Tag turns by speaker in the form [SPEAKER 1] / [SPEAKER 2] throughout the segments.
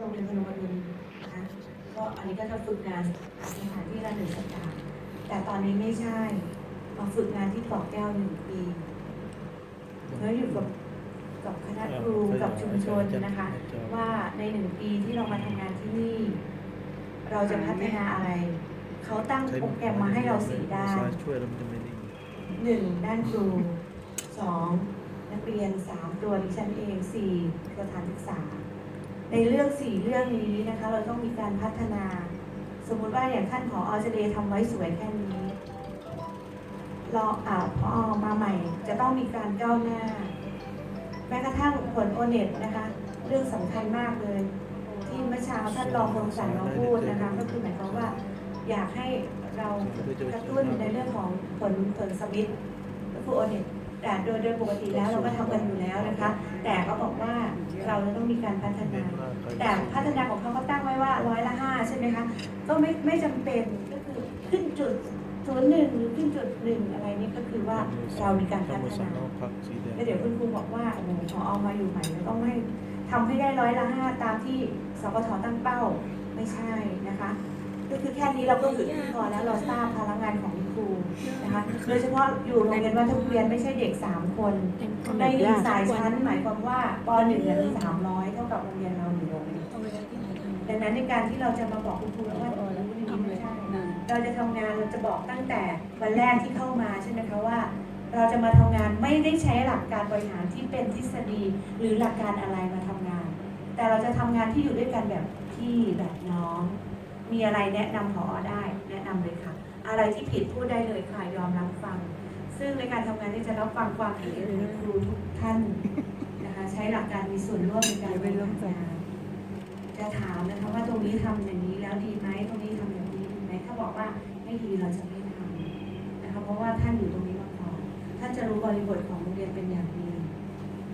[SPEAKER 1] โรงเรียนพนมรุนนะคะก็อันนี้ก็จะฝึกงานสถานที่ละหนึ่งสัปดาห์แต่ตอนนี้ไม่ใช่มาฝึกงานที่เกาะแก้วหนึ่งปีแล้วอยู่กับกับคณะครูกับชุมชนนะคะ ว่าในหนึ่งปีที่เรามาทำงานที่นี่ เราจะพัฒนาอะไร เขาตั้งโปรแกรมมาให้เราสี่ด้าน
[SPEAKER 2] ช่วยแล้วมันจะไม่นิ่ง
[SPEAKER 1] หนึ่งด้านครูสองนักเรียนสามตัวดิฉันเองสี่สถานศึกษา ในเรื่องสี่เรื่องนี้นะคะ เราต้องมีการพัฒนา สมมุติว่าอย่างท่านผอเจเลทำไว้สวยแค่นี้เรออ่าพอมาใหม่ จะต้องมีการก้าวหน้า แม้กระทั่งผลโอเน็ตนะคะ เรื่องสำคัญมากเลย ที่เมื่อเช้าท่านรองคงสั่งเราพูดนะคะก็คือหมายความว่า อยากให้เรากระตุ้นในเรื่องของผลผลสมิธก็คือโอเน็ตแต่โดยโดยปกติแล้วเราก็ทำกันอยู่แล้วนะคะ เราจะต้องมีการพัฒนา แต่พัฒนาของเขาก็ตั้งไว้ว่าร้อยละห้าใช่ไหมคะ ก็ไม่ไม่จำเป็นก็คือขึ้นจุดศูนย์หนึ่งหรือขึ้นจุดหนึ่งอะไรนี่ก็คือว่าเรามีการพั
[SPEAKER 2] ทำ
[SPEAKER 1] ฒ
[SPEAKER 2] มาสั่ง
[SPEAKER 1] นา
[SPEAKER 2] เอาพักสีแดง
[SPEAKER 1] แล้วเดี๋ยวคุณครูบอกว่าโอ้โหพอเอามาอยู่ใหม่เราต้องให้ทำให้ได้ร้อยละห้าตามที่สปทตั้งเป้าไม่ใช่นะคะ ก็คือแค่นี้เราก็หยุดพอแล้วเราทราบพลังงานของคุณครูนะคะโดยเฉพาะอยู่โรงเรียนวัดทุเรียนไม่ใช่เด็กสามคนในหนึ่งสายชั้นหมายความว่าปหนึ่งเนี่ยมีสามร้อยเท่ากับโรงเรียนเราหนึ่งโรงเรียนดังนั้นในการที่เราจะมาบอกคุณครูว่าโอ้ยนี่ไม่ใช่เราจะทำงานเราจะบอกตั้งแต่วันแรกที่เข้ามาใช่ไหมคะว่า เราจะมาทำงานไม่ได้ใช้หลักการบริหารที่เป็นทฤษฎีหรือหลักการอะไรมาทำงาน แต่เราจะทำงานที่อยู่ด้วยกันแบบพี่แบบน้อง มีอะไรแนะนำพอได้แนะนำเลยค่ะ อะไรที่ผิดพูดได้เลยค่ะยอมรับฟัง ซึ่งในการทำงานที่จะรับฟังความเห็นขอครูทุกท่านนะคะใช้หลักการมีส่วนร่วมในการบริหารงานจะถามนะคะว่าตรงนี้ทำอย่างนี้แล้วดีไหมตรงนี้ทำอย่างนี้ดีไหมถ้าบอกว่าไม่ดีเราจะไม่ทำนะคะเพราะว่าท่านอยู่ตรงนี้มาก่อนท่านจะรู้บริบทของโรงเรียนเป็นอย่างดี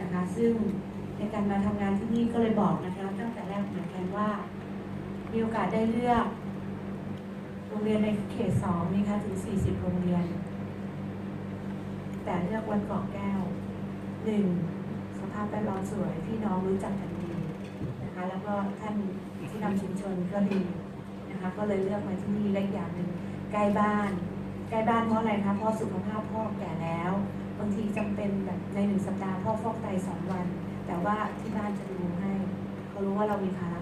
[SPEAKER 1] นะคะ ซึ่งในการมาทำงานที่นี่ก็เลยบอกนะคะ ตั้งแต่แรกเหมือนกันว่า มีโอกาสได้เลือกโรงเรียนในเขตสองนี่คะถึง 40 โรงเรียน แต่เลือกวันเกาะแก้วหนึ่งสภาพแวดล้อมสวยพี่น้องรู้จักกันดีนะคะ แล้วก็ท่านที่นำชุมชนก็ดีนะคะ ก็เลยเลือกมาที่นี่และอีกอย่างหนึ่งใกล้บ้าน ใกล้บ้านเพราะอะไรคะเพราะสุขภาพพ่อแก่แล้ว บางทีจำเป็นแบบในหนึ่งสัปดาห์พ่อฟอกไตสองวัน แต่ว่าที่บ้านจะดูให้เขารู้ว่าเรามีภาระ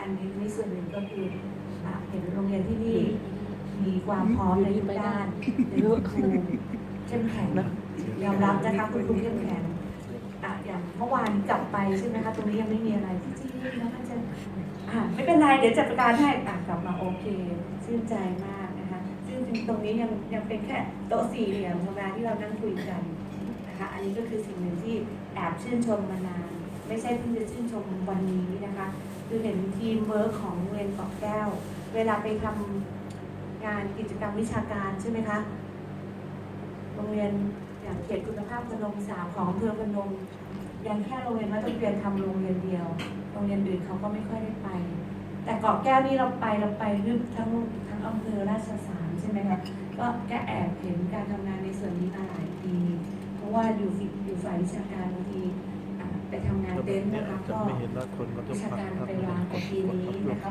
[SPEAKER 1] อันนี้ในส่วนหนึ่งก็คืออะเห็นโรงเรียนที่นี่มีความพร้อมในทุกด้านในเรื่องครูเข้มแข็งยอมรับนะคะคุณครูเข้มแข็งอะอย่างเมื่อวานกลับไปใช่ไหมคะตรงนี้ยังไม่มีอะไรจริงๆแล้วมันจะอะไม่เป็นไรเดี๋ยวจัดการให้อะกลับมาโอเคชื่นใจมากนะคะซึ่งจริงๆตรงนี้ยังยังเป็นแค่โต๊ะสี่เหลี่ยมธรรมดาที่เรานั่งคุยกันนะคะอันนี้ก็คือสิ่งหนึ่งที่แอบชื่นชมมานาน ไม่ใช่เพิ่งจะชื่นชมวันนี้นะคะ คือเห็นทีมเวิร์คของโรงเรียนเกาะแก้ว เวลาไปทำงานกิจกรรมวิชาการใช่ไหมคะโรงเรียนอย่างเขตคุณภาพพนมสามของอำเภอพนมยังแค่โรงเรียนวัดตะเกียนทำโรงเรียนเดียว โรงเรียนอื่นเขาก็ไม่ค่อยได้ไป แต่เกาะแก้วนี่เราไปเราไปรึทั้งทั้งอำเภอราชสารใช่ไหมคะก็แกแอบเห็นการทำงานในส่วนนี้มาหลายปี เพราะว่าอยู่ฝ่ายอยู่ฝ่ายวิชาการบางที ไปทำงานเต็นท์นะคะ
[SPEAKER 2] จะ
[SPEAKER 1] ก็
[SPEAKER 2] ไม่เห็นว่าคนก็ต้อง
[SPEAKER 1] วิชา
[SPEAKER 2] พัก
[SPEAKER 1] การ
[SPEAKER 2] พัก
[SPEAKER 1] ไปวางแต่ปีนี้นะคะ